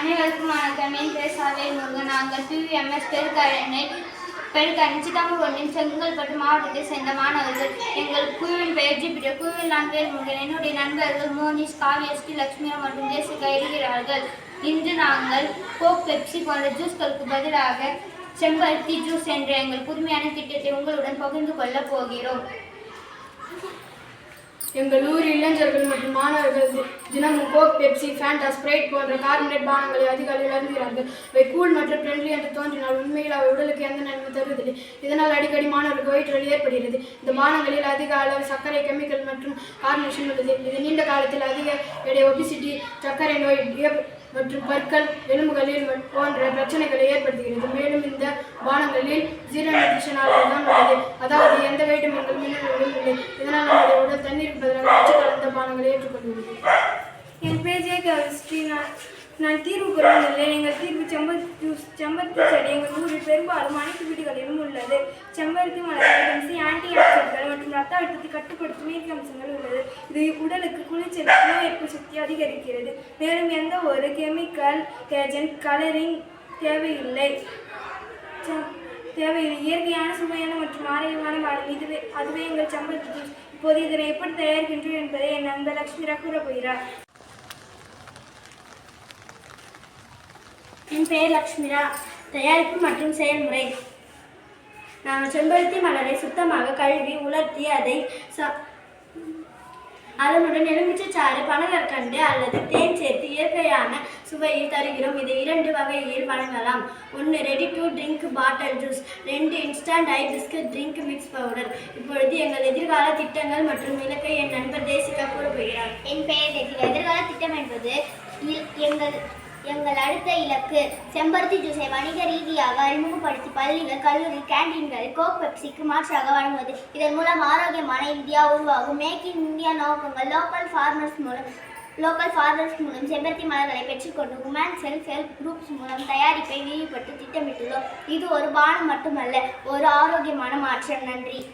அனைவருக்கும் வணக்கம். என் பேர் சாவே முருகன். நாங்கள் பிவிஎம்எஸ் பெருக்கரணை பெருக்கரணை சிக்காமூர் ஒன்றின் செங்கல்பட்டு மாவட்டத்தை சேர்ந்த மாணவர்கள். எங்கள் குழுவின் பெயர் ஜிபிட்டர் குழுவில் நான் பேர் முருகன். என்னுடைய நண்பர்கள் மோனிஷ் காவ்யா ஸ்ரீ லட்சுமி மற்றும் தேசிகா இருக்கிறார்கள் இன்று நாங்கள் கோக் பெப்சி போன்ற ஜூஸ்களுக்கு பதிலாக செம்பருத்தி ஜூஸ் என்ற எங்கள் புதுமையான திட்டத்தை உங்களுடன் பகிர்ந்து கொள்ளப் போகிறோம். எங்கள் ஊர் இளைஞர்கள் மற்றும் மாணவர்கள் தினமும் கோக் பெப்சி ஃபேண்டா ஸ்ப்ரைட் போன்ற கார்பனேட் பானங்களை அதிக அளவில் அருந்துகிறார்கள். அவை கூல் மற்றும் ஃப்ரெண்ட்லி என்று தோன்றினால் உண்மையில் அவை உடலுக்கு எந்த நன்மை தருவதில்லை. இதனால் அடிக்கடி மாணவர்களுக்கு வயிற்றுகள் ஏற்படுகிறது. இந்த பானங்களில் அதிக அளவு சர்க்கரை கெமிக்கல் மற்றும் கார்பனேஷன் உள்ளது. இது நீண்ட காலத்தில் அதிக எடை ஒபிசிட்டி சர்க்கரை நோய் மற்றும் பற்கள் எலும்புகளில் போன்ற பிரச்சனைகளை ஏற்படுத்துகிறது. மேலும் இந்த பானங்களில் ஜீரோ தான் உள்ளது. அதாவது எந்த வைட்டமின்கள் மினரல்களும் இல்லை. இதனால் நம்முடைய உடல் தண்ணீர் பதிலாக நச்சு கலந்த பானங்களை ஏற்றுக்கொள்கிறது. என் பேர் ஜே ஸ்ரீ நான் நான் தீர்வு கூறவில்லை எங்கள் தீர்வு செம்பருத்தி ஜூஸ் செடி. எங்கள் ஊரில் பெரும்பாலும் அனைத்து வீடுகளிலும் உள்ளது. செம்பருத்தி மலர் வைட்டமின் சி ஆன்டி ஆக்சிடென்ட்கள் மற்றும் ரத்த அழுத்தத்தை கட்டுப்படுத்தும் இயற்கை அம்சங்கள் உள்ளது. இது உடலுக்கு குளிர்ச்சல் நோய் எதிர்ப்பு சக்தி அதிகரிக்கிறது. மேலும் எந்த ஒரு கெமிக்கல் ஏஜென்ட் கலரிங் தேவையில்லை. தேவையில்லை. இயற்கையான சுவையான மற்றும் ஆரோக்கியமான பானம் இதுவே அதுவே எங்கள் செம்பருத்தி ஜூஸ். இப்போது இதனை எப்படி தயாரிக்கின்றோம் என்பதை என் நண்பர் லட்சுமிரா கூற போகிறார். என் பெயர் லக்ஷ்மிரா. தயாரிப்பு மற்றும் செயல்முறை. நாங்கள் செம்பருத்தி மலரை சுத்தமாக கழுவி உலர்த்தி அதை ச அதனுடன் எலுமிச்சைச்சாறு பனகற்கண்டு அல்லது தேன் சேர்த்து இயற்கையான சுவையில் தருகிறோம். இதை இரண்டு வகையில் வழங்கலாம். ஒன்று ready to drink bottle juice ரெண்டு instant hibiscus drink mix powder இப்பொழுது எங்கள் எதிர்கால திட்டங்கள் மற்றும் இலக்கை என் நண்பர் தேசிகா கூறப்போகிறார் என் பெயர் எதிர்கால திட்டம் என்பது எங்கள் எங்கள் அடுத்த இலக்கு. செம்பருத்தி ஜூஸை வணிக ரீதியாக அறிமுகப்படுத்தி பள்ளிகள் கல்லூரி கேண்டீன்கள் கோக் பெப்சிக்கு மாற்றாக வழங்குவது. இதன் மூலம் ஆரோக்கியமான இந்தியா உருவாகும். மேக் இன் இந்தியா நோக்கங்கள் லோக்கல் ஃபார்மர்ஸ் மூலம் லோக்கல் ஃபார்மர்ஸ் மூலம் செம்பருத்தி மலர்களை பெற்றுக்கொண்டு உமன் செல்ஃப் ஹெல்ப் குரூப்ஸ் மூலம் தயாரிப்பை விரிவுபட்டு திட்டமிட்டுள்ளோம். இது ஒரு பானம் மட்டுமல்ல ஒரு ஆரோக்கியமான மாற்றம். நன்றி.